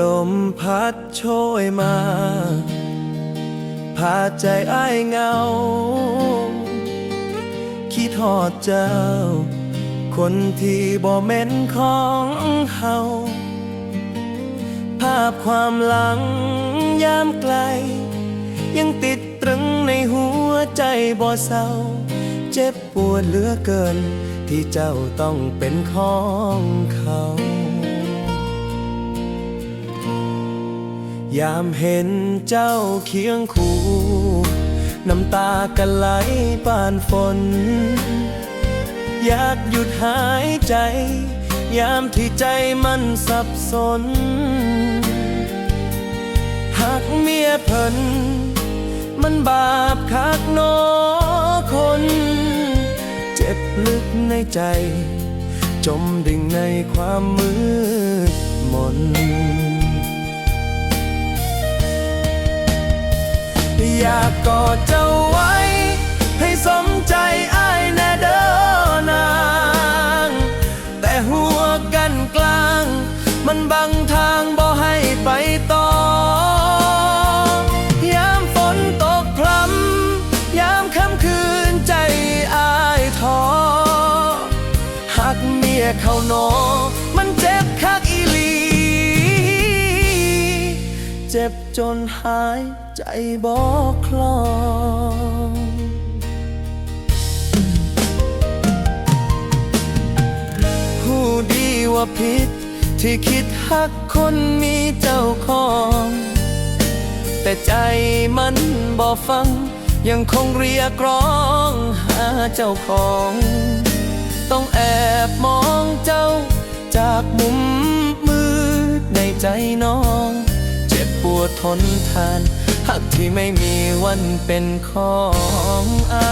ลมพัดโชยมา พาใจอ้ายเงา คิดหอดเจ้า คนที่บ่แม่นของเฮา ภาพความหลังยามไกล ยังติดตรึงในหัวใจบ่เศร้า เจ็บปวดเหลือเกิน ที่เจ้าต้องเป็นของเขา ยามเห็นเจ้าเคียงคู่น้ำตากันไหลปานฝน อยากหยุดหายใจ ยามที่ใจมันสับสน หากเมียเพิ่น มันบาปคักนอคน เจ็บลึกในใจ จมดิ่งในความมืดมน อยากกอดเจ้าไว้ ให้สมใจอ้ายแน่เด้อนาง แต่หัวกันกลาง มันบังทางบ่ให้ไปต่อยามฝนตกพรำยามค่ำคืนใจอ้ายท้อหักเมียเขาหนอมันเจ็บคัก เจ็บจนหายใจบอกคลองผู้ดีว่าผิดที่คิดหักคนมีเจ้าของ แต่ใจมันบ่ฟัง ยังคงเรียกร้องหาเจ้าของ ต้องแอบมองเจ้าจากมุมมืดในใจน้อง วดทนทานหักที่ไม่มีวันเป็นของอา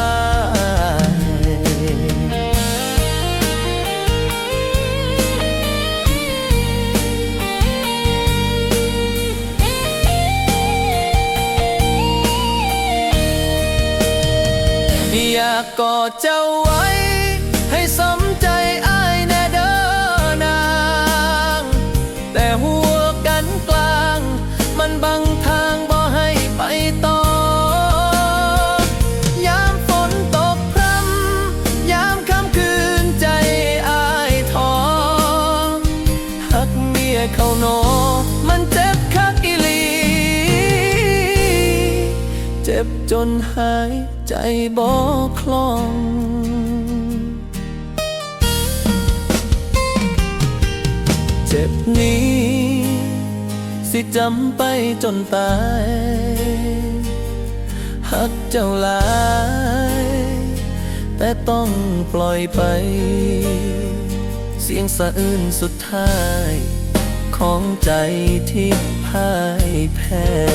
ยอยากกอดเจ้าไว้ ให้ส ทางบ่ให้ไปต่อยามฝนตกพรำยามค่ำคืนใจอายท้อหักเมียเขานอมันเจ็บคักอีหลี เจ็บจนหายใจบอกคล่องเจ็บนี้ สิจำไปจนตายหักเจ้าหลาย แต่ต้องปล่อยไป เสียงสะอื้นสุดท้าย ของใจที่พ่ายแพ้